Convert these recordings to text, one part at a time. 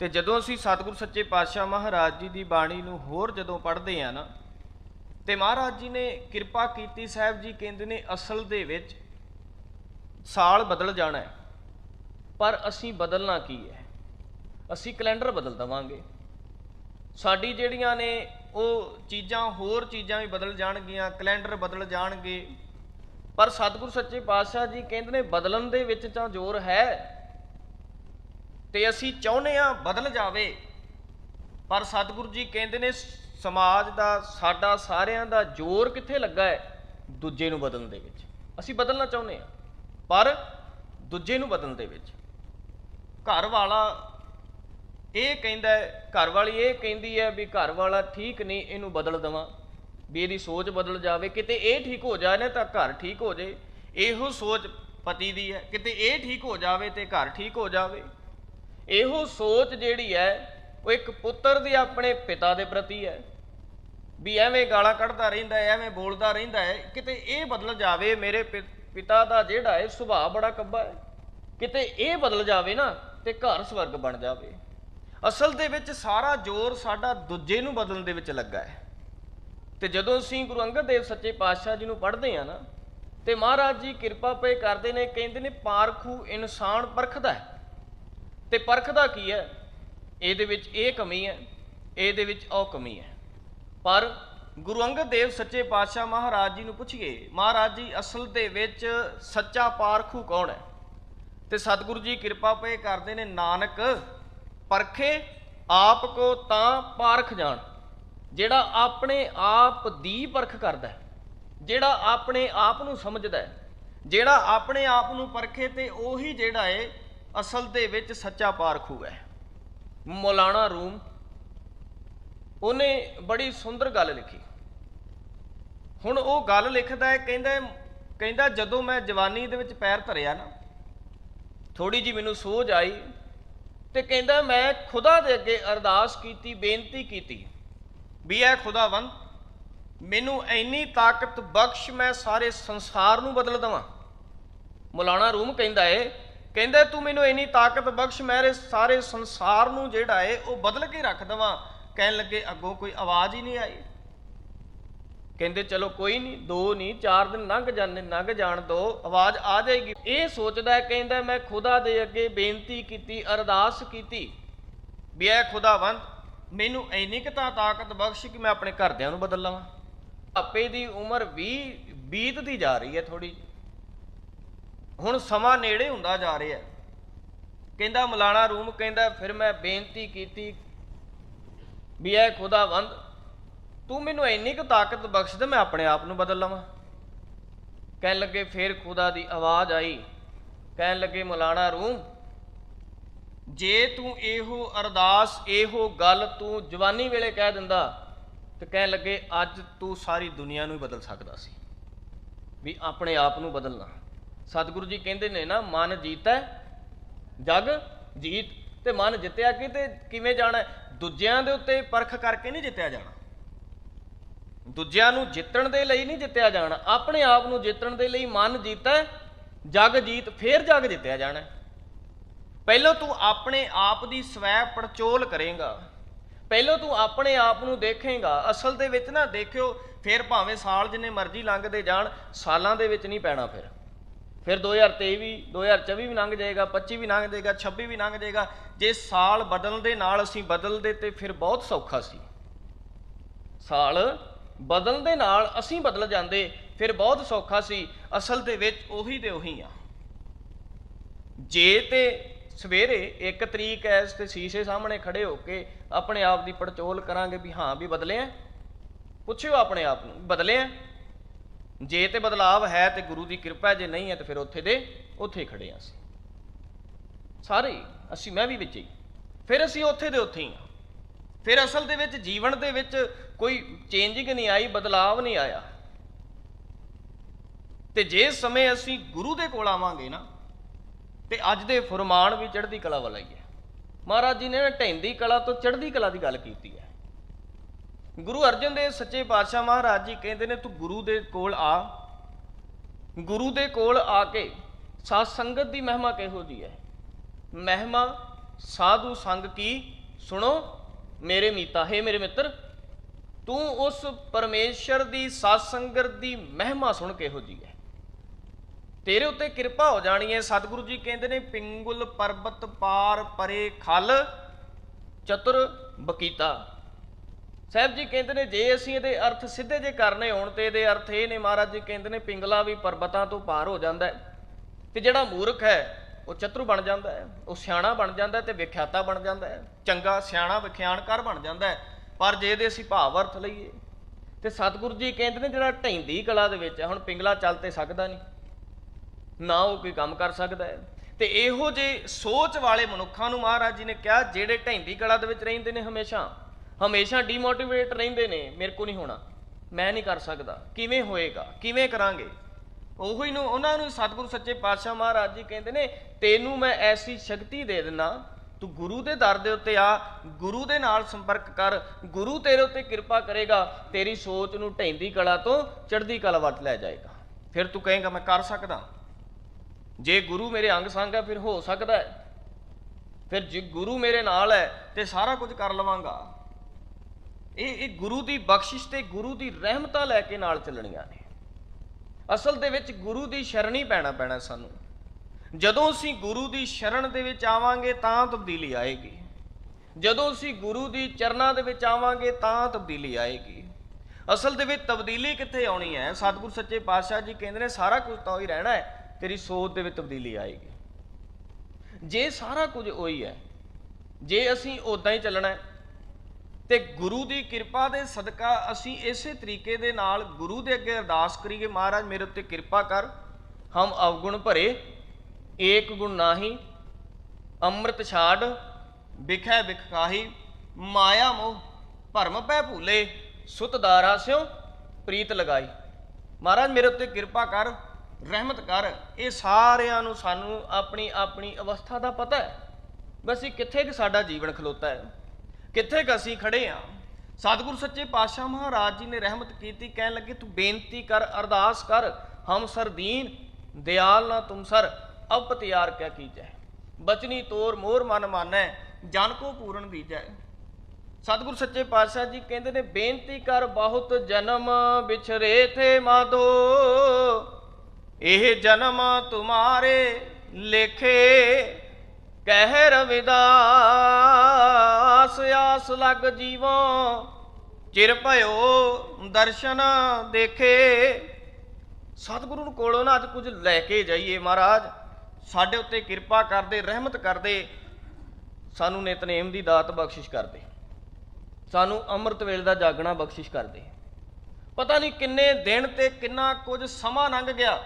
ਤੇ ਜਦੋਂ ਅਸੀਂ ਸਤਿਗੁਰ ਸੱਚੇ ਪਾਤਸ਼ਾਹ ਮਹਾਰਾਜ ਜੀ ਦੀ ਬਾਣੀ ਨੂੰ ਹੋਰ ਜਦੋਂ ਪੜ੍ਹਦੇ ਆ ਨਾ, ਤੇ ਮਹਾਰਾਜ ਜੀ ਨੇ ਕਿਰਪਾ ਕੀਤੀ, ਸਾਹਿਬ ਜੀ ਕਹਿੰਦੇ ਨੇ ਅਸਲ ਦੇ ਵਿੱਚ ਸਾਲ ਬਦਲ ਜਾਣਾ ਹੈ, ਪਰ ਅਸੀਂ ਬਦਲਣਾ ਕੀ ਹੈ? ਅਸੀਂ ਕੈਲੰਡਰ ਬਦਲ ਦਵਾਂਗੇ। ਸਾਡੀ ਜਿਹੜੀਆਂ ਨੇ ਉਹ ਚੀਜ਼ਾਂ ਹੋਰ ਚੀਜ਼ਾਂ ਵੀ ਬਦਲ ਜਾਣਗੀਆਂ, ਕੈਲੰਡਰ ਬਦਲ ਜਾਣਗੇ, ਪਰ ਸਤਿਗੁਰ ਸੱਚੇ ਪਾਤਸ਼ਾਹ ਜੀ ਕਹਿੰਦੇ ਨੇ ਬਦਲਣ ਦੇ ਵਿੱਚ ਤਾਂ ਜ਼ੋਰ ਹੈ। ਤੇ ਅਸੀਂ ਚਾਹੁੰਦੇ ਆ ਬਦਲ ਜਾਵੇ। ਪਰ ਸਤਿਗੁਰੂ ਜੀ ਕਹਿੰਦੇ ਨੇ, ਸਮਾਜ ਦਾ, ਸਾਡਾ ਸਾਰਿਆਂ ਦਾ ਜ਼ੋਰ ਕਿੱਥੇ ਲੱਗਾ ਹੈ? ਦੂਜੇ ਨੂੰ ਬਦਲਣ ਦੇ ਵਿੱਚ। ਅਸੀਂ ਬਦਲਣਾ ਚਾਹੁੰਦੇ ਆ ਪਰ ਦੂਜੇ ਨੂੰ ਬਦਲਣ ਦੇ ਵਿੱਚ। ਘਰ ਵਾਲਾ ਇਹ ਕਹਿੰਦਾ ਘਰ ਵਾਲੀ ਇਹ ਕਹਿੰਦੀ ਹੈ ਵੀ ਘਰ ਵਾਲਾ ਠੀਕ ਨਹੀਂ, ਇਹਨੂੰ ਬਦਲ ਦਵਾਂ। ਵੀ ਇਹਦੀ ਸੋਚ ਬਦਲ ਜਾਵੇ। ਕਿਤੇ ਇਹ ਠੀਕ ਹੋ ਜਾਏ ਨਾ ਤਾਂ ਘਰ ਠੀਕ ਹੋ ਜਾਏ। ਇਹੋ ਸੋਚ ਪਤੀ ਦੀ ਹੈ। ਕਿਤੇ ਇਹ ਠੀਕ ਹੋ ਜਾਵੇ ਤੇ ਘਰ ਠੀਕ ਹੋ ਜਾਵੇ। ਇਹੋ ਸੋਚ ਜਿਹੜੀ ਹੈ, ਉਹ ਇੱਕ ਪੁੱਤਰ ਦੀ ਆਪਣੇ ਪਿਤਾ ਦੇ ਪ੍ਰਤੀ ਹੈ। ਵੀ ਐਵੇਂ ਗਾਲਾਂ ਕੱਢਦਾ ਰਹਿੰਦਾ ਹੈ, ਐਵੇਂ ਬੋਲਦਾ ਰਹਿੰਦਾ ਹੈ, ਕਿਤੇ ਇਹ ਬਦਲ ਜਾਵੇ ਮੇਰੇ ਪਿ- ਪਿਤਾ ਦਾ ਜਿਹੜਾ ਹੈ, ਸੁਭਾਅ ਬੜਾ ਕੱਬਾ ਹੈ। ਕਿਤੇ ਇਹ ਬਦਲ ਜਾਵੇ ਨਾ, ਤੇ ਘਰ ਸਵਰਗ ਬਣ ਜਾਵੇ। ਅਸਲ ਦੇ ਵਿੱਚ ਸਾਰਾ ਜ਼ੋਰ ਸਾਡਾ ਦੂਜੇ ਨੂੰ ਬਦਲਣ ਦੇ ਵਿੱਚ ਲੱਗਾ ਹੈ। ਤੇ ਜਦੋਂ ਅਸੀਂ ਗੁਰੂ ਅੰਗਦ ਦੇਵ ਸੱਚੇ ਪਾਤਸ਼ਾਹ ਜੀ ਨੂੰ ਪੜ੍ਹਦੇ ਆ ਨਾ, ਤੇ ਮਹਾਰਾਜ ਜੀ ਕਿਰਪਾ ਪਏ ਕਰਦੇ ਨੇ, ਕਹਿੰਦੇ ਨੇ, ਪਾਰਖੂ ਇਨਸਾਨ ਪਰਖਦਾ ਹੈ। ਤੇ ਪਰਖਦਾ ਕੀ ਹੈ? ਇਹਦੇ ਵਿੱਚ ਇਹ ਕਮੀ ਹੈ, ਇਹਦੇ ਵਿੱਚ ਉਹ ਕਮੀ ਹੈ। ਪਰ ਗੁਰੂ ਅੰਗਦ ਦੇਵ ਸੱਚੇ ਪਾਤਸ਼ਾਹ ਮਹਾਰਾਜ ਜੀ ਨੂੰ ਪੁੱਛੀਏ, ਮਹਾਰਾਜ ਜੀ, ਅਸਲ ਦੇ ਵਿੱਚ ਸੱਚਾ ਪਾਰਖੂ ਕੌਣ ਹੈ? ਤੇ ਸਤਿਗੁਰੂ ਜੀ ਕਿਰਪਾ ਪਏ ਕਰਦੇ ਨੇ, ਨਾਨਕ ਪਰਖੇ ਆਪ ਕੋ ਤਾਂ ਪਾਰਖ ਜਾਣ। ਜਿਹੜਾ ਆਪਣੇ ਆਪ ਦੀ ਪਰਖ ਕਰਦਾ ਹੈ, ਜਿਹੜਾ ਆਪਣੇ ਆਪ ਨੂੰ ਸਮਝਦਾ ਹੈ, ਜਿਹੜਾ ਆਪਣੇ ਆਪ ਨੂੰ ਪਰਖੇ ਤੇ ਉਹੀ ਜਿਹੜਾ ਏ ਅਸਲ ਦੇ ਵਿੱਚ ਸੱਚਾ ਪਾਰਖੂ ਹੈ ਮੌਲਾਨਾ ਰੂਮ, ਉਹਨੇ ਬੜੀ ਸੁੰਦਰ ਗੱਲ ਲਿਖੀ। ਹੁਣ ਉਹ ਗੱਲ ਲਿਖਦਾ ਹੈ, ਕਹਿੰਦਾ ਕਹਿੰਦਾ ਜਦੋਂ ਮੈਂ ਜਵਾਨੀ ਦੇ ਵਿੱਚ ਪੈਰ ਧਰਿਆ ਨਾ ਥੋੜੀ ਜੀ ਮੈਨੂੰ ਸੋਝ ਆਈ ਤੇ ਕਹਿੰਦਾ ਮੈਂ ਖੁਦਾ ਦੇ ਅੱਗੇ ਅਰਦਾਸ ਕੀਤੀ, ਬੇਨਤੀ ਕੀਤੀ ਵੀ ਐ ਖੁਦਾਵੰਦ, ਮੈਨੂੰ ਇੰਨੀ ਤਾਕਤ ਬਖਸ਼ ਮੈਂ ਸਾਰੇ ਸੰਸਾਰ ਨੂੰ ਬਦਲ ਦਵਾਂ। ਮੌਲਾਨਾ ਰੂਮ ਕਹਿੰਦਾ ਏ ਕਹਿੰਦਾ, ਤੂੰ ਮੈਨੂੰ ਇੰਨੀ ਤਾਕਤ ਬਖਸ਼ ਮੇਰੇ ਸਾਰੇ ਸੰਸਾਰ ਨੂੰ ਜਿਹੜਾ ਏ, ਉਹ ਬਦਲ ਕੇ ਰੱਖ ਦਵਾਂ। ਕਹਿਣ ਲੱਗੇ, ਅੱਗੋਂ ਕੋਈ ਆਵਾਜ਼ ਹੀ ਨਹੀਂ ਆਈ। ਕਹਿੰਦੇ, ਚਲੋ ਕੋਈ ਨਹੀਂ, ਦੋ ਨਹੀਂ, ਚਾਰ ਦਿਨ ਲੰਘ ਜਾਂਦੇ, ਲੰਘ ਜਾਣ ਦੋ, ਆਵਾਜ਼ ਆ ਜਾਏਗੀ। ਇਹ ਸੋਚਦਾ ਕਹਿੰਦਾ, ਮੈਂ ਖੁਦਾ ਦੇ ਅੱਗੇ ਬੇਨਤੀ ਕੀਤੀ, ਅਰਦਾਸ ਕੀਤੀ ਵੀ ਐ ਖੁਦਾਵੰਦ, ਮੈਨੂੰ ਇੰਨੀ ਕੁ ਤਾਂ ਤਾਕਤ ਬਖਸ਼ ਕਿ ਮੈਂ ਆਪਣੇ ਘਰਦਿਆਂ ਨੂੰ ਬਦਲ ਲਵਾਂ। ਆਪੇ ਦੀ ਉਮਰ 20 ਬੀਤਦੀ ਜਾ ਰਹੀ ਹੈ ਥੋੜੀ ਹੁਣ ਸਮਾਂ ਨੇੜੇ ਹੁੰਦਾ ਜਾ ਰਿਹਾ ਕਹਿੰਦਾ ਮਲਾਣਾ ਰੂਮ, ਕਹਿੰਦਾ ਫਿਰ ਮੈਂ ਬੇਨਤੀ ਕੀਤੀ ਵੀ ਐ ਖੁਦਾਵੰਦ, ਤੂੰ ਮੈਨੂੰ ਇੰਨੀ ਕੁ ਤਾਕਤ ਬਖਸ਼ ਦੇ, ਮੈਂ ਆਪਣੇ ਆਪ ਨੂੰ ਬਦਲ ਲਵਾਂ। ਕਹਿਣ ਲੱਗੇ ਫੇਰ ਖੁਦਾ ਦੀ ਆਵਾਜ਼ ਆਈ। ਕਹਿਣ ਲੱਗੇ ਮੌਲਾਨਾ ਰੂਮ, ਜੇ ਤੂੰ ਇਹੋ ਅਰਦਾਸ, ਇਹੋ ਗੱਲ ਤੂੰ ਜਵਾਨੀ ਵੇਲੇ ਕਹਿ ਦਿੰਦਾ, ਤੇ ਕਹਿਣ ਲੱਗੇ ਅੱਜ ਤੂੰ ਸਾਰੀ ਦੁਨੀਆ ਨੂੰ ਹੀ ਬਦਲ ਸਕਦਾ ਸੀ। ਵੀ ਆਪਣੇ ਆਪ ਨੂੰ ਬਦਲਣਾ। ਸਤਿਗੁਰੂ ਜੀ ਕਹਿੰਦੇ ਨੇ ਨਾ, ਮਨ ਜੀਤੈ, ਜਗ ਜੀਤ। ਤੇ ਮਨ ਜਿੱਤਿਆ ਕਿਤੇ ਕਿਵੇਂ ਜਾਣਾ? ਦੂਜਿਆਂ ਦੇ ਉੱਤੇ ਪਰਖ ਕਰਕੇ ਨਹੀਂ ਜਿੱਤਿਆ ਜਾਣਾ। ਦੂਜਿਆਂ ਨੂੰ ਜਿੱਤਣ ਦੇ ਲਈ ਨਹੀਂ ਜਿੱਤਿਆ ਜਾਣਾ। ਆਪਣੇ ਆਪ ਨੂੰ ਜਿੱਤਣ ਦੇ ਲਈ ਮਨ ਜੀਤੈ, ਜਗ ਜੀਤ, ਫੇਰ ਜਗ ਜਿੱਤਿਆ ਜਾਣਾ। ਹੈ। ਪਹਿਲਾਂ ਤੂੰ ਆਪਣੇ ਆਪ ਦੀ ਸਵੈ ਪੜਚੋਲ ਕਰੇਗਾ। ਪਹਿਲਾਂ ਤੂੰ ਆਪਣੇ ਆਪ ਨੂੰ ਦੇਖੇਗਾ। ਅਸਲ ਦੇ ਵਿੱਚ ਨਾ ਦੇਖਿਓ, ਫਿਰ ਭਾਵੇਂ ਸਾਲ ਜਿੰਨੇ ਮਰਜ਼ੀ ਲੰਘਦੇ ਜਾਣ, ਸਾਲਾਂ ਦੇ ਵਿੱਚ ਨਹੀਂ ਪੈਣਾ ਫਿਰ। ਫਿਰ 2023 ਵੀ 2024 ਵੀ ਲੰਘ ਜਾਏਗਾ 25 ਵੀ ਲੰਘ ਜਾਏਗਾ 26 ਵੀ ਲੰਘ ਜਾਏਗਾ। ਜੇ ਸਾਲ ਬਦਲਣ ਦੇ ਨਾਲ ਅਸੀਂ ਬਦਲਦੇ ਤੇ ਫਿਰ ਬਹੁਤ ਸੌਖਾ ਸੀ। ਸਾਲ ਬਦਲਣ ਦੇ ਨਾਲ ਅਸੀਂ ਬਦਲ ਜਾਂਦੇ, ਫਿਰ ਬਹੁਤ ਸੌਖਾ ਸੀ। ਅਸਲ ਦੇ ਵਿੱਚ ਉਹੀ ਦੇ ਉਹੀ ਆ। ਜੇ ਤੇ ਸਵੇਰੇ ਇੱਕ ਤਰੀਕ ਐ ਤੇ ਸ਼ੀਸ਼ੇ ਸਾਹਮਣੇ ਖੜੇ ਹੋ ਕੇ ਆਪਣੇ ਆਪ ਦੀ ਪੜਚੋਲ ਕਰਾਂਗੇ ਵੀ ਹਾਂ ਵੀ ਬਦਲੇ ਆ। ਪੁੱਛਿਓ ਆਪਣੇ ਆਪ ਨੂੰ, ਬਦਲੇ ਆ? ਜੇ ਤੇ ਬਦਲਾਵ ਹੈ ਤੇ ਗੁਰੂ ਦੀ ਕਿਰਪਾ ਜੇ ਨਹੀਂ ਹੈ ਤੇ ਫਿਰ ਉੱਥੇ ਦੇ, ਉੱਥੇ ਹੀ ਖੜੇ ਆ ਅਸੀਂ। ਸਾਰੇ ਅਸੀਂ ਮੈਂ ਵੀ ਵਿੱਚ ਹੀ। ਫਿਰ ਅਸੀਂ ਉੱਥੇ ਦੇ ਉੱਥੇ ਹੀ ਆ ਫਿਰ ਅਸਲ ਦੇ ਵਿੱਚ, ਜੀਵਨ ਦੇ ਵਿੱਚ ਕੋਈ ਚੇਂਜਿੰਗ ਨਹੀਂ ਆਈ, ਬਦਲਾਵ ਨਹੀਂ ਆਇਆ। ਤੇ ਜੇ ਸਮੇਂ ਅਸੀਂ ਗੁਰੂ ਦੇ ਕੋਲ ਆਵਾਂਗੇ ਨਾ, ਤੇ ਅੱਜ ਦੇ ਫਰਮਾਨ ਵੀ ਚੜ੍ਹਦੀ ਕਲਾ ਵਾਲਾ ਹੀ ਹੈ। ਮਹਾਰਾਜ ਜੀ ਨੇ ਨਾ ਢੈਂਦੀ ਕਲਾ ਤੋਂ ਚੜ੍ਹਦੀ ਕਲਾ ਦੀ ਗੱਲ ਕੀਤੀ ਹੈ। ਗੁਰੂ ਅਰਜਨ ਦੇਵ ਸੱਚੇ ਪਾਤਸ਼ਾਹ ਮਹਾਰਾਜ ਜੀ ਕਹਿੰਦੇ ਨੇ, ਤੂੰ ਗੁਰੂ ਦੇ ਕੋਲ ਆ। ਗੁਰੂ ਦੇ ਕੋਲ ਆ ਕੇ ਸਾਧ ਸੰਗਤ ਦੀ ਮਹਿਮਾ ਕਿਹੋ ਜੀ ਹੈ? ਮਹਿਮਾ, ਸਾਧੂ ਸੰਗ ਕੀ? ਸੁਣੋ, ਮੇਰੇ ਮੀਤਾ, ਹੈ ਮੇਰੇ ਮਿੱਤਰ, ਤੂੰ ਉਸ ਪਰਮੇਸ਼ਰ ਦੀ, ਸਾਧ ਸੰਗਤ ਦੀ ਮਹਿਮਾ ਸੁਣ ਕਿਹੋ ਜੀ ਹੈ? ਤੇਰੇ ਉੱਤੇ ਕਿਰਪਾ ਹੋ ਜਾਣੀ ਹੈ। ਸਤਿਗੁਰੂ ਜੀ ਕਹਿੰਦੇ ਨੇ, ਪਿੰਗੁਲ ਪਰਬਤ ਪਾਰ ਪਰੇ ਖਲ, ਚਤੁਰ ਬਕੀਤਾ। ਸਾਹਿਬ ਜੀ, ਕਹਿੰਦੇ ਨੇ ਜੇ ਅਸੀਂ ਇਹਦੇ ਅਰਥ ਸਿੱਧੇ ਜੇ ਕਰਨੇ ਹੋਣ ਤੇ ਇਹਦੇ ਅਰਥ ਇਹ ਨੇ ਮਹਾਰਾਜ ਜੀ, ਕਹਿੰਦੇ ਨੇ ਪਿੰਗਲਾ ਵੀ ਪਰਬਤਾਂ ਤੋਂ ਪਾਰ ਹੋ ਜਾਂਦਾ ਹੈ ਤੇ ਜਿਹੜਾ ਮੂਰਖ ਹੈ, ਉਹ ਚਤੁਰ ਬਣ ਜਾਂਦਾ ਹੈ, ਉਹ ਸਿਆਣਾ ਬਣ ਜਾਂਦਾ ਹੈ ਤੇ ਵਿਖਿਆਤਾ ਬਣ ਜਾਂਦਾ ਹੈ, ਚੰਗਾ, ਸਿਆਣਾ, ਵਿਖਿਆਨਕਾਰ ਬਣ ਜਾਂਦਾ ਹੈ। ਪਰ ਜੇ ਇਹਦੇ ਅਸੀਂ ਭਾਵ ਅਰਥ ਲਈਏ, ਤੇ ਸਤਿਗੁਰੂ ਜੀ ਕਹਿੰਦੇ ਨੇ ਜਿਹੜਾ ਢੈਂਦੀ ਕਲਾ ਦੇ ਵਿੱਚ ਹੈ, ਹੁਣ ਪਿੰਗਲਾ ਚੱਲ ਤੇ ਸਕਦਾ ਨਹੀਂ, ਨਾ ਉਹ ਕੋਈ ਕੰਮ ਕਰ ਸਕਦਾ ਹੈ। ਤੇ ਇਹੋ ਜੇ ਸੋਚ ਵਾਲੇ ਮਨੁੱਖਾਂ ਨੂੰ ਮਹਾਰਾਜ ਜੀ ਨੇ ਕਿਹਾ, ਜਿਹੜੇ ਢੈਂਦੀ ਕਲਾ ਦੇ ਵਿੱਚ ਰਹਿੰਦੇ ਨੇ ਹਮੇਸ਼ਾ ਹਮੇਸ਼ਾ ਡੀਮੋਟੀਵੇਟ ਰਹਿੰਦੇ ਨੇ, ਮੇਰੇ ਕੋ ਨਹੀਂ ਹੋਣਾ। ਮੈਂ ਨਹੀਂ ਕਰ ਸਕਦਾ। ਕਿਵੇਂ ਹੋਏਗਾ? ਕਿਵੇਂ ਕਰਾਂਗੇ? ਉਹੀ ਨੂੰ ਉਹਨਾਂ ਨੂੰ ਸਤਿਗੁਰੂ ਸੱਚੇ ਪਾਤਸ਼ਾਹ ਮਹਾਰਾਜ ਜੀ ਕਹਿੰਦੇ ਨੇ, ਤੈਨੂੰ ਮੈਂ ਐਸੀ ਸ਼ਕਤੀ ਦੇ ਦਿੰਨਾ, ਤੂੰ ਗੁਰੂ ਦੇ ਦਰ ਦੇ ਉੱਤੇ ਆ, ਗੁਰੂ ਦੇ ਨਾਲ ਸੰਪਰਕ ਕਰ, ਗੁਰੂ ਤੇਰੇ ਉੱਤੇ ਕਿਰਪਾ ਕਰੇਗਾ, ਤੇਰੀ ਸੋਚ ਨੂੰ ਢੈਂਦੀ ਕਲਾ ਤੋਂ ਚੜ੍ਹਦੀ ਕਲਾ ਵੱਟ ਲੈ ਜਾਏਗਾ। ਫਿਰ ਤੂੰ ਕਹੇਗਾ, ਮੈਂ ਕਰ ਸਕਦਾ। ਜੇ ਗੁਰੂ ਮੇਰੇ ਅੰਗ ਸੰਗ ਹੈ ਫਿਰ ਹੋ ਸਕਦਾ ਹੈ। ਫਿਰ ਜੇ ਗੁਰੂ ਮੇਰੇ ਨਾਲ ਹੈ, ਤੇ ਸਾਰਾ ਕੁਝ ਕਰ ਲਵਾਂਗਾ। ਇਹ ਇਹ ਗੁਰੂ ਦੀ ਬਖਸ਼ਿਸ਼ ਤੇ ਗੁਰੂ ਦੀ ਰਹਿਮਤਾਂ ਲੈ ਕੇ ਨਾਲ ਚੱਲਣੀਆਂ ਨੇ। ਅਸਲ ਦੇ ਵਿੱਚ ਗੁਰੂ ਦੀ ਸ਼ਰਣੀ ਪੈਣਾ ਪੈਣਾ ਸਾਨੂੰ। ਜਦੋਂ ਅਸੀਂ ਗੁਰੂ ਦੀ ਸ਼ਰਨ ਦੇ ਵਿੱਚ ਆਵਾਂਗੇ ਤਾਂ ਤਬਦੀਲੀ ਆਏਗੀ। ਜਦੋਂ ਅਸੀਂ ਗੁਰੂ ਦੀ ਚਰਨਾਂ ਦੇ ਵਿੱਚ ਆਵਾਂਗੇ ਤਾਂ ਤਬਦੀਲੀ ਆਏਗੀ। ਅਸਲ ਦੇ ਵਿੱਚ ਤਬਦੀਲੀ ਕਿੱਥੇ ਆਉਣੀ ਹੈ? ਸਤਿਗੁਰ ਸੱਚੇ ਪਾਤਸ਼ਾਹ ਜੀ ਕਹਿੰਦੇ ਨੇ, ਸਾਰਾ ਕੁਝ ਤਾਂ ਉਹੀ ਰਹਿਣਾ ਹੈ, ਤੇਰੀ ਸੋਚ ਦੇ ਵਿੱਚ ਤਬਦੀਲੀ ਆਏਗੀ। ਜੇ ਸਾਰਾ ਕੁਝ ਉਹੀ ਹੈ, ਜੇ ਅਸੀਂ ਉਦਾਂ ਹੀ ਚੱਲਣਾ ਹੈ ਤੇ ਗੁਰੂ ਦੀ ਕਿਰਪਾ ਦੇ ਸਦਕਾ ਅਸੀਂ ਇਸੇ ਤਰੀਕੇ ਦੇ ਨਾਲ ਗੁਰੂ ਦੇ ਅੱਗੇ ਅਰਦਾਸ ਕਰੀਏ, ਮਹਾਰਾਜ ਮੇਰੇ ਉੱਤੇ ਕਿਰਪਾ ਕਰ, ਹਮ ਅਵਗੁਣ ਭਰੇ, ਏਕ ਗੁਣ ਨਾਹੀ, ਅੰਮ੍ਰਿਤ ਛਾੜ, ਵਿਖੈ ਵਿਖਾਹੀ ਮਾਇਆ ਮੋਹ, ਭਰਮ ਪੈ ਭੂਲੇ, ਸੁਤ ਦਾਰਾ ਸਿਓ ਪ੍ਰੀਤ ਲਗਾਈ। ਮਹਾਰਾਜ ਮੇਰੇ ਉੱਤੇ ਕਿਰਪਾ ਕਰ, ਰਹਿਮਤ ਕਰ, ਇਹ ਸਾਰਿਆਂ ਨੂੰ ਸਾਨੂੰ ਆਪਣੀ ਆਪਣੀ ਅਵਸਥਾ ਦਾ ਪਤਾ ਹੈ। ਬਸ ਇਹ ਕਿੱਥੇ ਕਿ ਸਾਡਾ ਜੀਵਨ ਖਲੋਤਾ ਹੈ? ਕਿੱਥੇ ਕ ਅਸੀਂ ਖੜੇ ਆ? ਸਤਿਗੁਰੂ ਸੱਚੇ ਪਾਤਸ਼ਾਹ ਮਹਾਰਾਜ ਜੀ ਨੇ ਰਹਿਮਤ ਕੀਤੀ, ਕਹਿਣ ਲੱਗੇ, ਤੂੰ ਬੇਨਤੀ ਕਰ, ਅਰਦਾਸ ਕਰ ਹਮ ਸਰ ਦੀਨ, ਦਿਆਲ ਨਾ ਤੁਮ ਸਰ, ਅਬ ਤਿਆਰ ਕਿਆ ਕੀਜੈ? ਬਚਨੀ ਤੋਰ ਮੋਰ ਮਨ ਮਾਨੈ, ਜਨ ਕੋ ਪੂਰਨ ਦੀਜੈ ਸਤਿਗੁਰੂ ਸੱਚੇ ਪਾਤਸ਼ਾਹ ਜੀ ਕਹਿੰਦੇ ਨੇ, ਬੇਨਤੀ ਕਰ, ਬਹੁਤ ਜਨਮ ਵਿਛਰੇ ਥੇ ਮਾਧੋ, ਇਹ ਜਨਮ ਤੁਮਾਰੇ ਲੇਖੇ, ਕਹਿ ਰਵਿਦਾਸ ਆਸ ਲਗ ਜੀਵੋ, ਚਿਰ ਭਇਓ ਦਰਸ਼ਨ ਦੇਖੇ। ਸਤਿਗੁਰੂ ਨੂੰ ਕੋਲੋਂ ਨਾ ਅੱਜ ਕੁਝ ਲੈ ਕੇ ਜਾਈਏ ਮਹਾਰਾਜ। ਸਾਡੇ ਉੱਤੇ ਕਿਰਪਾ ਕਰਦੇ, ਰਹਿਮਤ ਕਰਦੇ। ਸਾਨੂੰ ਨਿਤਨੇਮ ਦੀ ਦਾਤ ਬਖਸ਼ਿਸ਼ ਕਰਦੇ। ਸਾਨੂੰ ਅੰਮ੍ਰਿਤ ਵੇਲੇ ਦਾ ਜਾਗਣਾ ਬਖਸ਼ਿਸ਼ ਕਰਦੇ। ਪਤਾ ਨਹੀਂ ਕਿੰਨੇ ਦਿਨ ਤੇ ਕਿੰਨਾ ਕੁਝ ਸਮਾਂ ਲੰਘ ਗਿਆ।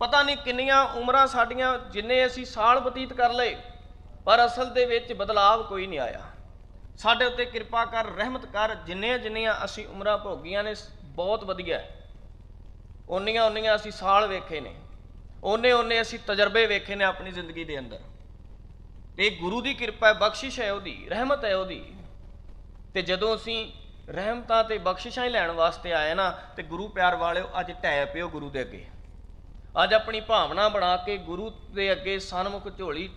ਪਤਾ ਨਹੀਂ ਕਿੰਨੀਆਂ ਉਮਰਾਂ ਸਾਡੀਆਂ, ਜਿੰਨੇ ਅਸੀਂ ਸਾਲ ਬਤੀਤ ਕਰ ਲਏ। ਪਰ ਅਸਲ ਦੇ ਵਿੱਚ ਬਦਲਾਵ ਕੋਈ ਨਹੀਂ ਆਇਆ। ਸਾਡੇ ਉੱਤੇ ਕਿਰਪਾ ਕਰ, ਰਹਿਮਤ ਕਰ, ਜਿੰਨੀਆਂ ਜਿੰਨੀਆਂ ਅਸੀਂ ਉਮਰਾਂ ਭੋਗੀਆਂ ਨੇ, ਬਹੁਤ ਵਧੀਆ ਓਨੀਆਂ ਓਨੀਆਂ ਅਸੀਂ ਸਾਲ ਵੇਖੇ ਨੇ। ਓਨੇ ਓਨੇ ਅਸੀਂ ਤਜਰਬੇ ਵੇਖੇ ਨੇ ਆਪਣੀ ਜ਼ਿੰਦਗੀ ਦੇ ਅੰਦਰ। ਤੇ ਗੁਰੂ ਦੀ ਕਿਰਪਾ ਹੈ, ਬਖਸ਼ਿਸ਼ ਹੈ ਉਹਦੀ, ਰਹਿਮਤ ਹੈ ਉਹਦੀ। ਤੇ ਜਦੋਂ ਅਸੀਂ ਰਹਿਮਤਾਂ ਤੇ ਬਖਸ਼ਿਸ਼ਾਂ ਹੀ ਲੈਣ ਵਾਸਤੇ ਆਏ ਨਾ, ਤੇ ਗੁਰੂ ਪਿਆਰ ਵਾਲਿਓ, ਅੱਜ ਢਹਿ ਪਿਓ ਗੁਰੂ ਦੇ ਅੱਗੇ। ਅੱਜ ਆਪਣੀ ਭਾਵਨਾ ਬਣਾ ਕੇ ਗੁਰੂ ਦੇ ਅੱਗੇ ਸਨਮੁਖ ਝੋਲੀ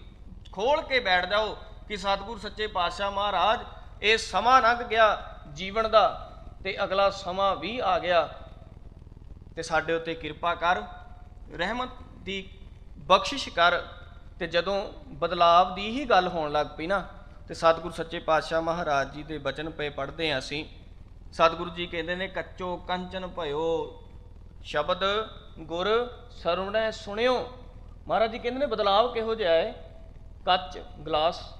ਖੋਲ ਕੇ ਬੈਠ ਜਾਓ ਕਿ ਸਤਿਗੁਰ ਸੱਚੇ ਪਾਤਸ਼ਾਹ ਮਹਾਰਾਜ, ਇਹ ਸਮਾਂ ਲੰਘ ਗਿਆ ਜੀਵਨ ਦਾ ਤੇ ਅਗਲਾ ਸਮਾਂ ਵੀ ਆ ਗਿਆ। ਤੇ ਸਾਡੇ ਉੱਤੇ ਕਿਰਪਾ ਕਰ, ਰਹਿਮਤ ਦੀ ਬਖਸ਼ਿਸ਼ ਕਰ ਤੇ ਜਦੋਂ ਬਦਲਾਵ ਦੀ ਹੀ ਗੱਲ ਹੋਣ ਲੱਗ ਪਈ ਨਾ, ਤੇ ਸਤਿਗੁਰ ਸੱਚੇ ਪਾਤਸ਼ਾਹ ਮਹਾਰਾਜ ਜੀ ਦੇ ਬਚਨ ਪਏ ਪੜ੍ਹਦੇ ਹਾਂ ਅਸੀਂ। ਸਤਿਗੁਰੂ ਜੀ ਕਹਿੰਦੇ ਨੇ, ਕੱਚੋ ਕੰਚਨ ਭਇਓ, ਸ਼ਬਦ ਗੁਰ ਸਰੁਣੈ ਸੁਣਿਓ। ਮਹਾਰਾਜ ਜੀ ਕਹਿੰਦੇ ਨੇ, ਬਦਲਾਵ ਕਿਹੋ ਜਿਹਾ ਹੈ? ਕੱਚ, ਗਲਾਸ,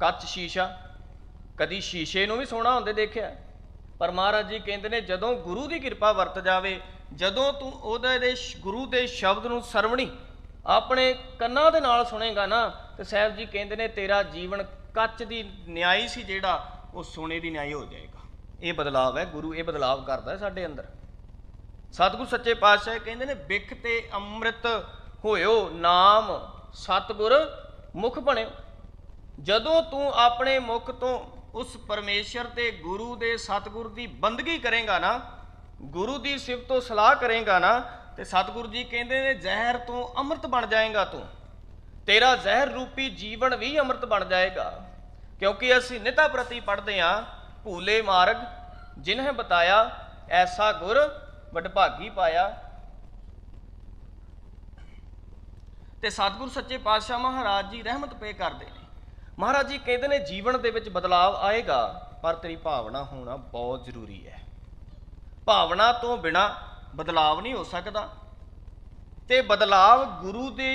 ਕੱਚ ਸ਼ੀਸ਼ਾ। ਕਦੀ ਸ਼ੀਸ਼ੇ ਨੂੰ ਵੀ ਸੋਹਣਾ ਹੁੰਦੇ ਦੇਖਿਆ। ਪਰ ਮਹਾਰਾਜ ਜੀ ਕਹਿੰਦੇ ਨੇ, ਜਦੋਂ ਗੁਰੂ ਦੀ ਕਿਰਪਾ ਵਰਤ ਜਾਵੇ, ਜਦੋਂ ਤੂੰ ਉਹਦੇ ਦੇ ਗੁਰੂ ਦੇ ਸ਼ਬਦ ਨੂੰ ਸਰਵਣੀ, ਆਪਣੇ ਕੰਨਾਂ ਦੇ ਨਾਲ ਸੁਣੇਗਾ ਨਾ, ਤੇ ਸਾਹਿਬ ਜੀ ਕਹਿੰਦੇ ਨੇ, ਤੇਰਾ ਜੀਵਨ ਕੱਚ ਦੀ ਨਿਆਈ ਸੀ ਜਿਹੜਾ, ਉਹ ਸੋਨੇ ਦੀ ਨਿਆਈ ਹੋ ਜਾਏਗਾ। ਇਹ ਬਦਲਾਵ ਹੈ, ਗੁਰੂ ਇਹ ਬਦਲਾਵ ਕਰਦਾ ਹੈ ਸਾਡੇ ਅੰਦਰ। ਸਤਿਗੁਰ ਸੱਚੇ ਪਾਤਸ਼ਾਹ ਕਹਿੰਦੇ ਨੇ, ਬਿਖ ਤੇ ਅੰਮ੍ਰਿਤ ਹੋਇਓ ਨਾਮ। ਸਤਿਗੁਰ ਮੁਖ ਬਣਿਓ। ਜਦੋਂ ਤੂੰ ਆਪਣੇ ਮੁਖ ਤੋਂ ਉਸ ਪਰਮੇਸ਼ਰ ਤੇ ਗੁਰੂ ਦੇ ਸਤਿਗੁਰ ਦੀ ਬੰਦਗੀ ਕਰੇਗਾ ਨਾ, ਗੁਰੂ ਦੀ ਸਿਫਤ ਤੋਂ ਸਲਾਹ ਕਰੇਗਾ ਨਾ, ਤੇ ਸਤਿਗੁਰੂ ਜੀ ਕਹਿੰਦੇ ਨੇ, ਜ਼ਹਿਰ ਤੋਂ ਅੰਮ੍ਰਿਤ ਬਣ ਜਾਏਗਾ ਤੂੰ। ਤੇਰਾ ਜ਼ਹਿਰ ਰੂਪੀ ਜੀਵਨ ਵੀ ਅੰਮ੍ਰਿਤ ਬਣ ਜਾਏਗਾ। ਕਿਉਂਕਿ ਅਸੀਂ ਨਿਤਾ ਪ੍ਰਤੀ ਪੜ੍ਹਦੇ ਹਾਂ, ਭੂਲੇ ਮਾਰਗ, ਜਿਨਹਿ ਬਤਾਇਆ, ਐਸਾ ਗੁਰ ਵਡਭਾਗੀ ਪਾਇਆ। ਤੇ ਸਤਿਗੁਰ ਸੱਚੇ ਪਾਤਸ਼ਾਹ ਮਹਾਰਾਜ ਜੀ ਰਹਿਮਤ ਪੇ ਕਰਦੇ ਨੇ। ਮਹਾਰਾਜ ਜੀ ਕਹਿੰਦੇ ਨੇ, ਜੀਵਨ ਦੇ ਵਿੱਚ ਬਦਲਾਵ ਆਏਗਾ, ਪਰ ਤੇਰੀ ਭਾਵਨਾ ਹੋਣਾ ਬਹੁਤ ਜ਼ਰੂਰੀ ਹੈ। ਭਾਵਨਾ ਤੋਂ ਬਿਨਾ ਬਦਲਾਵ ਨਹੀਂ ਹੋ ਸਕਦਾ ਤੇ ਬਦਲਾਵ ਗੁਰੂ ਦੀ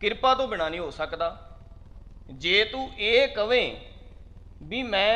ਕਿਰਪਾ ਤੋਂ ਬਿਨਾ ਨਹੀਂ ਹੋ ਸਕਦਾ। ਜੇ ਤੂੰ ਇਹ ਕਵੇਂ ਵੀ ਮੈਂ